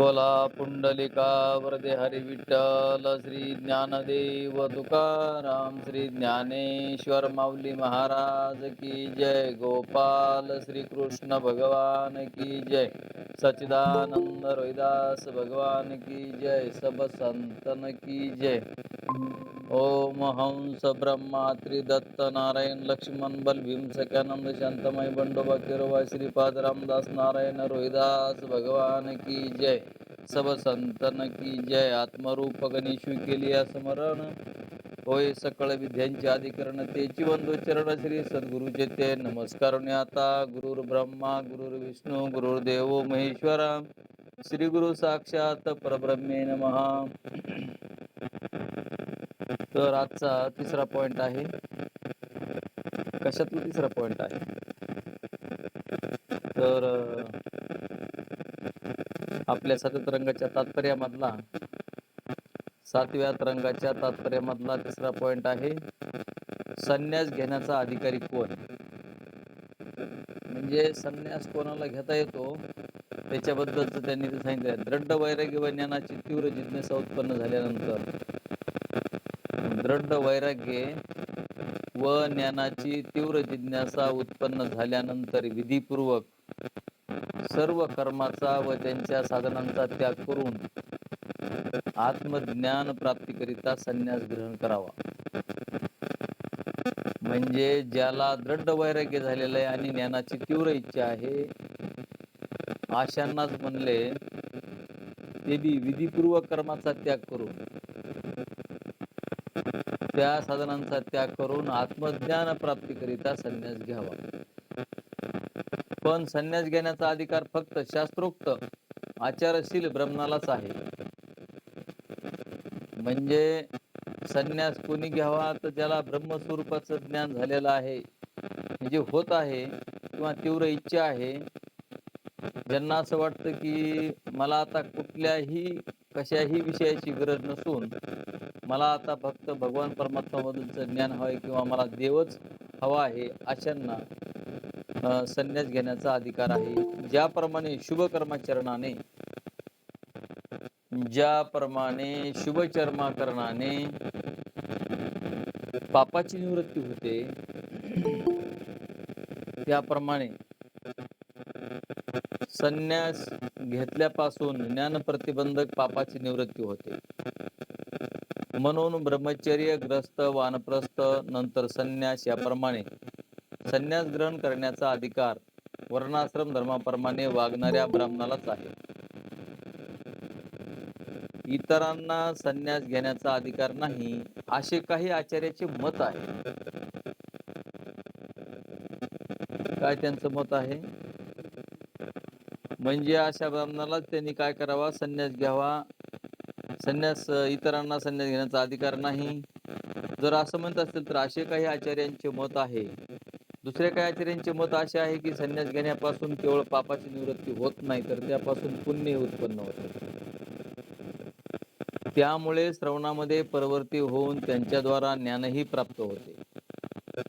बोला पुंडलिका वरदे हरी विठ्ठल श्री ज्ञानदेव तुकाराम श्री ज्ञानेश्वर माऊली महाराज की जय. गोपाल श्री कृष्ण भगवान की जय. सचिदानंद रोहिदास भगवान की जय। सब संतन की जय। ओम हंस ब्रह्मा त्रिदत्त नारायण लक्ष्मण बल भीम सख्यानंद शांतमय बंडोबा किरोबा श्रीपाद रामदास नारायण रोहिदास भगवान की जय। सब संतन की जय। आत्मरूप गणेशू केली स्मरण। होय सकळ विद्यांचे अधिकरण तेची बंधू चरण श्री सद्गुरुचे ते. नमस्कार आता गुरुर ब्रह्मा गुरुर विष्णू गुरुर्देव महेश्वर श्री गुरु साक्षात परब्रह्मे नमः. तर आजचा तिसरा पॉइंट आहे. कशातला तिसरा पॉइंट आहे? तर आपल्या सतत रंगाच्या तात्पर्यामधला सातव्या रंगाच्या तात्पर्यामधला तिसरा पॉइंट आहे संन्यास घेण्याचा अधिकारी कोण? म्हणजे संन्यास कोणाला घेता येतो? त्याच्याबद्दलच त्यांनी ते सांगितलं दृढ वैराग्य व ज्ञानाची तीव्र जिज्ञासा उत्पन्न झाल्यानंतर दृढ वैराग्य व ज्ञानाची तीव्र जिज्ञासा उत्पन्न झाल्यानंतर विधीपूर्वक सर्व कर्माचा व त्यांच्या साधनांचा त्याग करून आत्मज्ञान प्राप्तीकरिता संन्यास ग्रहण करावा. म्हणजे ज्याला दृढ वैराग्य झालेलं आहे आणि ज्ञानाची तीव्र इच्छा आहे आशांनाच म्हणले ते बी विधीपूर्व कर्माचा त्याग करून त्या साधनांचा त्याग करून आत्मज्ञान प्राप्तीकरिता संन्यास घ्यावा. पण संन्यास घेण्याचा अधिकार फक्त शास्त्रोक्त आचारशील ब्रह्मणालाच आहे. म्हणजे संन्यास कोणी घ्यावा तर ज्याला ब्रह्मस्वरूपाचं ज्ञान झालेलं आहे म्हणजे होत आहे किंवा तीव्र इच्छा आहे ज्यांना असं वाटतं की मला आता कुठल्याही कशाही विषयाची गरज नसून मला आता फक्त भगवान परमात्माबद्दलचं ज्ञान ज्ञान हवंय किंवा मला देवच हवा आहे अशांना संन्यास घेण्याचा अधिकार आहे. ज्याप्रमाणे शुभकर्माचरणाने ज्याप्रमाणे शुभचर्माकरणाने पापाची निवृत्ती होते त्याप्रमाणे संन्यास घेतल्यापासून ज्ञान प्रतिबंधक पापाची निवृत्ती होते. म्हणून ब्रह्मचर्य ग्रस्त वानप्रस्थ नंतर संन्यास याप्रमाणे संन्यास ग्रहण करण्याचा अधिकार वर्णाश्रम धर्माप्रमाणे वागणाऱ्या ब्राह्मणालाच आहे. इतरांना संन्यास घेण्याचा अधिकार नाही असे काही आचार्याचे मत आहे. काय त्यांचं मत आहे? म्हणजे अशा ब्राह्मणाला त्यांनी काय करावा? संन्यास घ्यावा. संन्यास इतरांना संन्यास घेण्याचा अधिकार नाही. जर असं म्हणत असेल तर असे काही आचार्यांचे मत आहे. दुसऱ्या काही आचार्यांचे मत असे आहे की संन्यास घेण्यापासून केवळ पापाची निवृत्ती होत नाही तर त्यापासून पुण्य उत्पन्न होते. त्यामुळे श्रवणामध्ये परवर्ती होऊन त्यांच्याद्वारा ज्ञानही प्राप्त होते.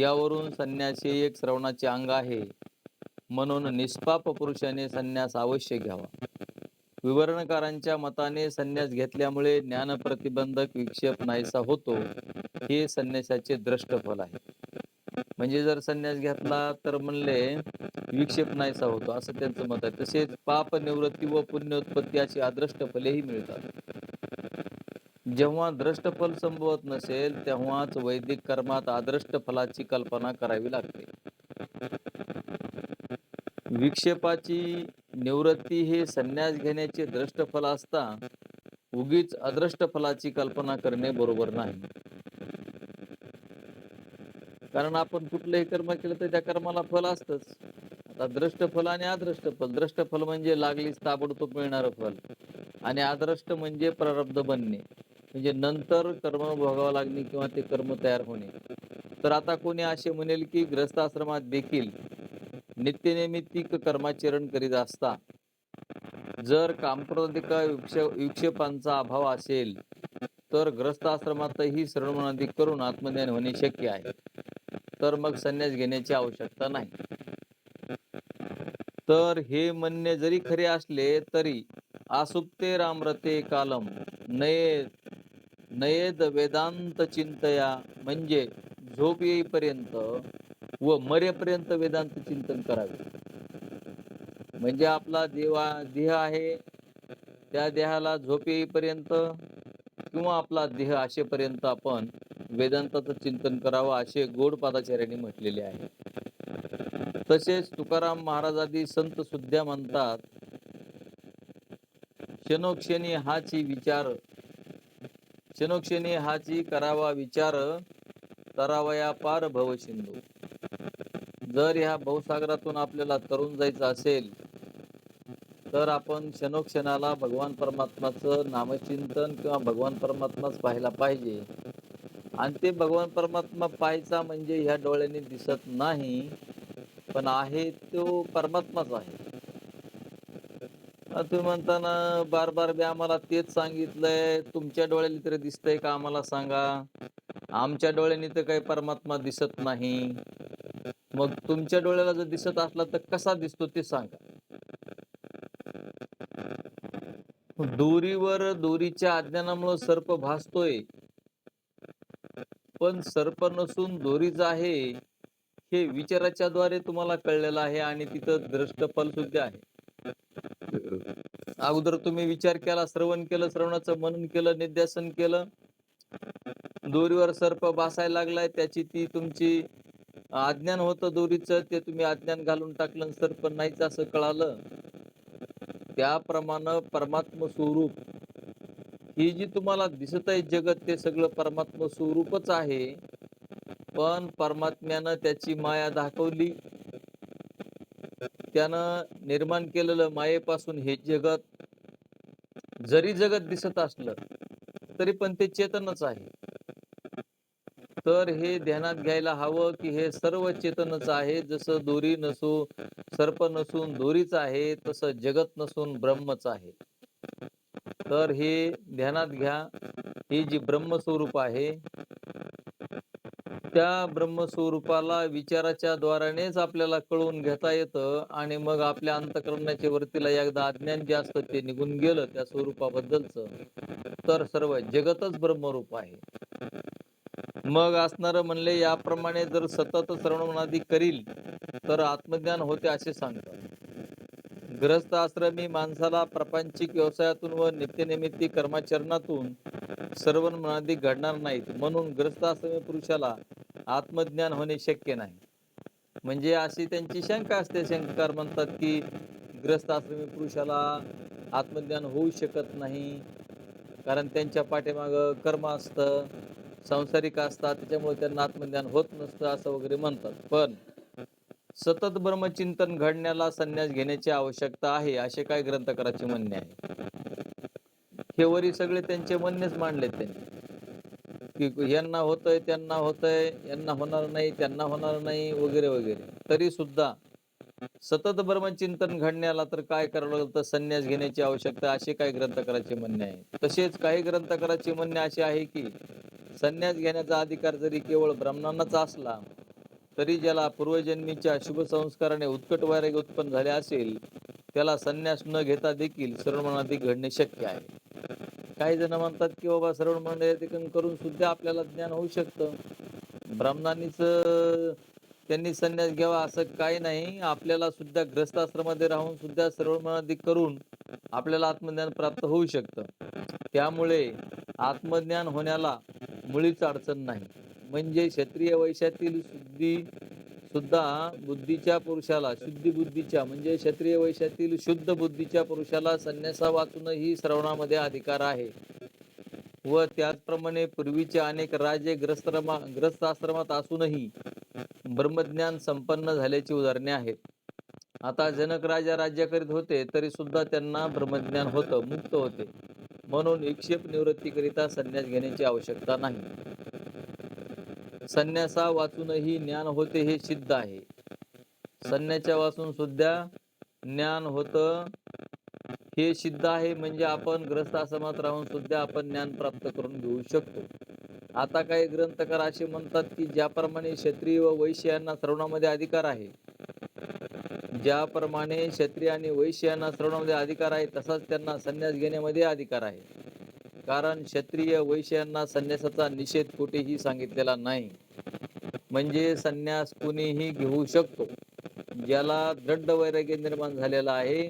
यावरून संन्यास हे एक श्रवणाचे अंग आहे. म्हणून निष्पाप पुरुषाने संन्यास अवश्य घ्यावा. विवरणकारांच्या मताने संन्यास घेतल्यामुळे ज्ञान प्रतिबंधक विक्षेप नाहीसा होतो हे संन्यासाचे दृष्ट फल आहे. म्हणजे जर संन्यास घेतला तर म्हणले विक्षेप नाहीसा होतो असं त्यांचं मत आहे. तसेच पाप निवृत्ती व पुण्योत्पत्ती अशी आदृष्ट फलेही मिळतात. जेव्हा दृष्ट फल संभवत नसेल तेव्हाच वैदिक कर्मात आदृष्ट फलाची कल्पना करावी लागते. विक्षेपाची निवृत्ती हे संन्यास घेण्याचे दृष्ट फल असता उगीच अदृष्ट फलाची कल्पना करणे बरोबर नाही. कारण आपण कुठलंही कर्म केलं तर त्या कर्माला फल असतच. आता द्रष्ट फल आणि अदृष्ट फल. दृष्ट फल म्हणजे लागलीच ताबडतोब मिळणारं फल. आणि आदृष्ट म्हणजे प्रारब्ध बनणे. म्हणजे नंतर कर्म भोगावं लागणे किंवा ते कर्म तयार होणे. तर आता कोणी असे म्हणेल की ग्रस्ताश्रमात देखील नित्यनैमित्तिक कर्माचरण करीत असता जर कामप्रदिका विक्षेपांचा अभाव असेल तर ग्रस्त आश्रमातही श्रवणाधिक करून आत्मज्ञान होणे शक्य आहे. तर मग संन्यास घेण्याची आवश्यकता नाही. तर हे म्हणणे जरी खरे असले तरी आसुप्ते रामरते कालम नये नयेद वेदांत चिंतया म्हणजे झोप येईपर्यंत व मरेपर्यंत वेदांत चिंतन करावे. म्हणजे आपला देवा देह आहे त्या देहाला झोप येईपर्यंत किंवा आपला देह असेपर्यंत आपण वेदांताचं चिंतन करावं असे गोड पादाचार्यांनी म्हटलेले आहे. तसेच तुकाराम महाराजादी संत सुद्धा म्हणतात क्षणोक्षणी हाची विचार क्षणोक्षणी हाची करावा विचार तरावया पार भव सिंधू. जर ह्या भवसागरातून आपल्याला तरुण जायचं असेल तर आपण क्षणोक्षणाला भगवान परमात्माचं नामचिंतन किंवा भगवान परमात्माच पाहायला पाहिजे. आणि ते भगवान परमात्मा पाहायचा म्हणजे ह्या डोळ्यांनी दिसत नाही पण आहे तो परमात्माच आहे. तुम्ही म्हणताना बार बार बी आम्हाला तेच सांगितलंय तुमच्या डोळ्याला तरी दिसतंय का आम्हाला सांगा? आमच्या डोळ्याने तर काही परमात्मा दिसत नाही. मग तुमच्या डोळ्याला जर दिसत असला तर कसा दिसतो ते सांगा. दोरीवर दोरीच्या अज्ञानामुळे सर्प भासतोय. पण सर्प नसून दोरीच आहे हे विचाराच्या द्वारे तुम्हाला कळलेलं आहे आणि तिथं दृष्ट सुद्धा आहे. अगोदर तुम्ही विचार केला श्रवण केलं श्रवणाचं मनन केलं निध्यासन केलं. दोरीवर सर्प बासायला लागलाय त्याची ती तुमची अज्ञान होतं दोरीचं ते तुम्ही अज्ञान घालून टाकलं सर्प नाहीच असं कळालं. त्याप्रमाणे परमात्म स्वरूप. ही जी तुम्हाला दिसत आहे जगत ते सगळं परमात्म स्वरूपच आहे. पण परमात्म्यानं त्याची माया दाखवली. त्यानं निर्माण केलेलं मायेपासून हे जगत जरी जगत दिसत असलं तरी पण ते चेतनच आहे. तर हे ध्यानात घ्यायला हवं की हे सर्व चेतनच आहे. जसं दोरी नसू सर्प नसून दोरीच आहे तसं जगत नसून ब्रह्मच आहे. तर हे ध्यानात घ्या. ही जी ब्रह्मस्वरूप आहे त्या ब्रह्मस्वरूपाला विचाराच्या द्वारानेच आपल्याला कळून घेता येतं आणि मग आपल्या अंतकरणाच्या वरतीला एकदा अज्ञान जे असतं ते निघून गेलं त्या स्वरूपाबद्दलच. तर सर्व जगतच ब्रह्मरूप आहे. मग असणार म्हणले याप्रमाणे जर सतत श्रवणादी करील तर आत्मज्ञान होते असे सांगतात. ग्रस्त आश्रमी माणसाला प्रापंचिक व्यवसायातून व नित्यनिमित्ती कर्माचरणातून सर्व मनादी घडणार नाहीत. म्हणून ग्रस्त आश्रमी पुरुषाला आत्मज्ञान होणे शक्य नाही. म्हणजे अशी त्यांची शंका असते. शंकर म्हणतात की ग्रस्त आश्रमी पुरुषाला आत्मज्ञान होऊ शकत नाही. कारण त्यांच्या पाठीमाग कर्म असतं संसारिक असतात त्याच्यामुळे त्यांना आत्मज्ञान होत नसतं असं वगैरे म्हणतात. पण सतत ब्रह्मचिंतन घडण्याला संन्यास घेण्याची आवश्यकता आहे असे काय ग्रंथकाराचे म्हणणे आहे. हे वरी सगळे त्यांचे म्हणणेच मांडले त्यांनी. की यांना होतंय त्यांना होतंय यांना होणार नाही त्यांना होणार नाही वगैरे वगैरे. तरी सुद्धा सतत ब्रह्मचिंतन घडण्याला तर काय करावं लागतं संन्यास घेण्याची आवश्यकता असे काही ग्रंथकाराचे म्हणणे आहे. तसेच काही ग्रंथकाराचे म्हणणे असे आहे की संन्यास घेण्याचा अधिकार जरी केवळ ब्राह्मणांनाच असला तरी ज्याला पूर्वजन्मीच्या शुभ संस्काराने उत्कट वैराग्य उत्पन्न झाले असेल त्याला संन्यास न घेता देखील श्रवणादी घडणे शक्य आहे. काही जण म्हणतात की बाबा श्रवण मंडळ करून सुद्धा आपल्याला ज्ञान होऊ शकतं. ब्राह्मणांनीच त्यांनी संन्यास घ्यावा असं काही नाही. आपल्याला सुद्धा ग्रस्ताश्रमध्ये राहून सुद्धा श्रवण करून आपल्याला आत्मज्ञान प्राप्त होऊ शकतं. त्यामुळे आत्मज्ञान होण्याला मुळीच अडचण नाही. म्हणजे क्षत्रिय वैशातील शुद्धी सुद्धा बुद्धीच्या पुरुषाला शुद्धी बुद्धीच्या म्हणजे क्षत्रिय वैशातील शुद्ध बुद्धीच्या पुरुषाला संन्यासा वाचूनही श्रवणामध्ये अधिकार आहे. व त्याचप्रमाणे पूर्वीचे अनेक राजे ग्रस्तरमा ग्रस्त आश्रमात असूनही ब्रह्मज्ञान संपन्न झाल्याची उदाहरणे आहेत. आता जनक राजा राज्य करीत होते तरी सुद्धा त्यांना ब्रह्मज्ञान होतं मुक्त होते. म्हणून विक्षेप निवृत्तीकरिता संन्यास घेण्याची आवश्यकता नाही. संन्यासा वाचूनही ज्ञान होते हे सिद्ध आहे. संन्याच्या वाचून सुद्धा ज्ञान होत हे सिद्ध आहे म्हणजे आपण ग्रस्त आश्रमात राहून सुद्धा आपण ज्ञान प्राप्त करून घेऊ शकतो. आता काही ग्रंथकार असे म्हणतात की ज्याप्रमाणे क्षत्रिय व वैश्य यांना श्रवणामध्ये अधिकार आहे. ज्याप्रमाणे क्षत्रिय आणि वैश्य यांना श्रवणामध्ये अधिकार आहे तसाच त्यांना संन्यास घेण्यामध्ये अधिकार आहे. कारण क्षत्रिय वैश्यांना संन्यासाचा निषेध कुठेही सांगितलेला नाही. म्हणजे संन्यास कुणीही घेऊ शकतो. ज्याला दृढ वैराग्य निर्माण झालेला आहे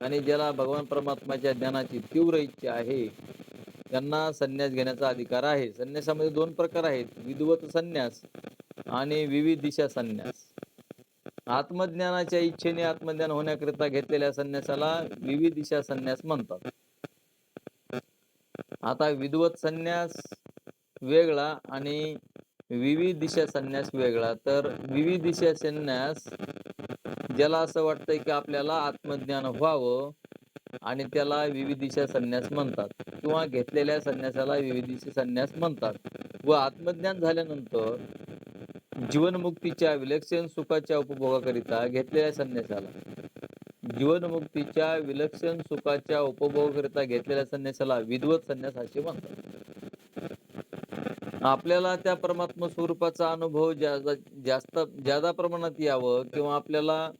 आणि ज्याला भगवान परमात्माच्या ज्ञानाची तीव्र इच्छा आहे त्यांना संन्यास घेण्याचा अधिकार आहे. संन्यासामध्ये दोन प्रकार आहेत. विधवत संन्यास आणि विविध दिशा संन्यास. आत्मज्ञानाच्या इच्छेने आत्मज्ञान होण्याकरिता घेतलेल्या संन्यासाला विविध दिशा संन्यास म्हणतात. आता विधवत संन्यास वेगळा आणि विविध दिशा संन्यास वेगळा. तर विविध दिशा संन्यास ज्याला असं वाटतंय की आपल्याला आत्मज्ञान व्हावं आणि त्याला विविध दिशा संन्यास म्हणतात. किंवा घेतलेल्या संन्यासाला विविध दिशा संन्यास म्हणतात. व आत्मज्ञान झाल्यानंतर जीवनमुक्तीच्या विलक्षण सुखाच्या उपभोगाकरिता घेतलेल्या संन्यासाला जीवनमुक्तीच्या विलक्षण सुखाच्या उपभोगाकरिता घेतलेल्या संन्यासाला विधवत संन्यास असे म्हणतात. आपल्याला त्या परमात्मा स्वरूपाचा अनुभव जास्त ज्यादा प्रमाणात यावं किंवा आपल्याला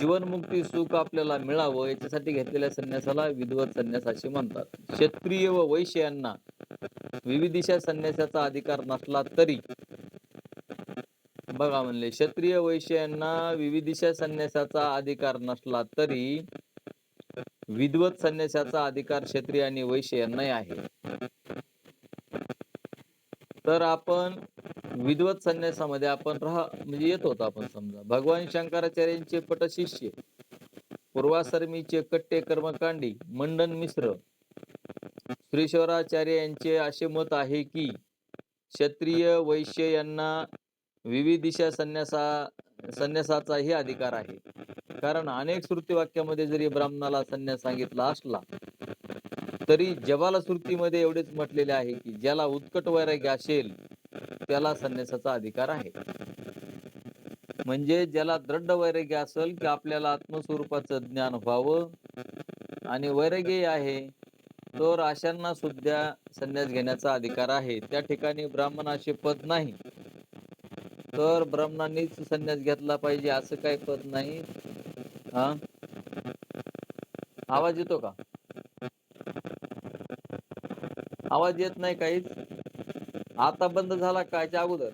जीवनमुक्ती सुख आपल्याला मिळावं याच्यासाठी घेतलेल्या संन्यासाला विधवत संन्यास असे म्हणतात. क्षत्रिय व वैश्य यांना विविधिशा संन्यासाचा अधिकार नसला तरी बघा म्हणले क्षत्रिय वैश्य यांना विविधिशा संन्यासाचा अधिकार नसला तरी विद्वत संन्यासाचा अधिकार क्षत्रिय आणि वैश्य यांनाही आहे. तर आपण विधवत संन्यासामध्ये आपण राहा म्हणजे येत होतो आपण समजा. भगवान शंकराचार्यांचे पटशिष्य पूर्वासर्मीचे कट्टे कर्मकांडी मंडन मिश्र श्रीश्वराचार्य यांचे असे मत आहे की क्षत्रिय वैश्य यांना विविध दिशा संन्यासा संन्यासाचाही अधिकार आहे. कारण अनेक श्रुती वाक्यामध्ये जरी ब्राह्मणाला संन्यास सांगितला असला तरी जबाला श्रुतीमध्ये एवढेच म्हटलेले आहे की ज्याला उत्कट वैराग्य असेल त्याला संन्यासाचा अधिकार आहे. म्हणजे ज्याला दृढ वैराग्य असेल की आपल्याला आत्मस्वरूपाचं ज्ञान व्हावं आणि वैराग्य आहे तर अशांना सुद्धा संन्यास घेण्याचा अधिकार आहे. त्या ठिकाणी ब्राह्मणाचे पद नाही. तर ब्राह्मणांनीच संन्यास घेतला पाहिजे असं काही पद नाही. हा? आवाज येतो का? आवाज येत नाही काहीच? आता बंद झाला कायच्या अगोदर?